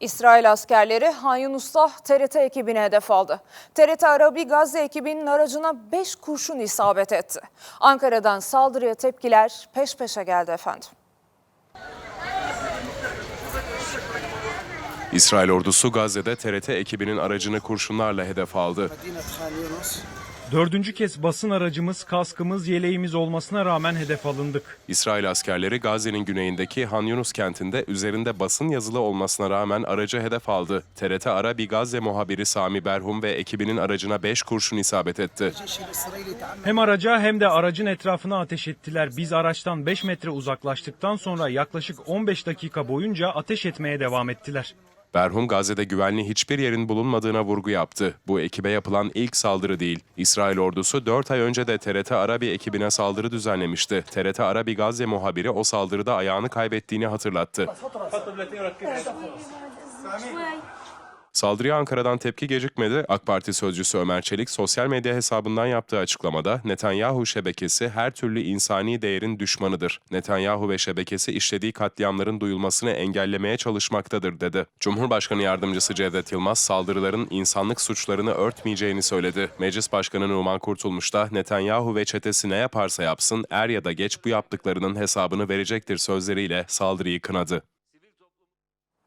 İsrail askerleri Han TRT ekibine hedef aldı. TRT Arabi Gazze ekibinin aracına 5 kurşun isabet etti. Ankara'dan saldırıya tepkiler peş peşe geldi efendim. İsrail ordusu Gazze'de TRT ekibinin aracını kurşunlarla hedef aldı. Dördüncü kez basın aracımız, kaskımız, yeleğimiz olmasına rağmen hedef alındık. İsrail askerleri Gazze'nin güneyindeki Han Yunus kentinde üzerinde basın yazılı olmasına rağmen araca hedef aldı. TRT Ara bir Gazze muhabiri Sami Berhum ve ekibinin aracına 5 kurşun isabet etti. Hem araca hem de aracın etrafına ateş ettiler. Biz araçtan 5 metre uzaklaştıktan sonra yaklaşık 15 dakika boyunca ateş etmeye devam ettiler. Berhum Gazze'de güvenli hiçbir yerin bulunmadığına vurgu yaptı. Bu ekibe yapılan ilk saldırı değil. İsrail ordusu 4 ay önce de TRT Arabi ekibine saldırı düzenlemişti. TRT Arabi Gazze muhabiri o saldırıda ayağını kaybettiğini hatırlattı. Saldırıya Ankara'dan tepki gecikmedi. AK Parti sözcüsü Ömer Çelik sosyal medya hesabından yaptığı açıklamada Netanyahu şebekesi her türlü insani değerin düşmanıdır. Netanyahu ve şebekesi işlediği katliamların duyulmasını engellemeye çalışmaktadır dedi. Cumhurbaşkanı Yardımcısı Cevdet Yılmaz saldırıların insanlık suçlarını örtmeyeceğini söyledi. Meclis Başkanı Numan Kurtulmuş da Netanyahu ve çetesi ne yaparsa yapsın er ya da geç bu yaptıklarının hesabını verecektir sözleriyle saldırıyı kınadı.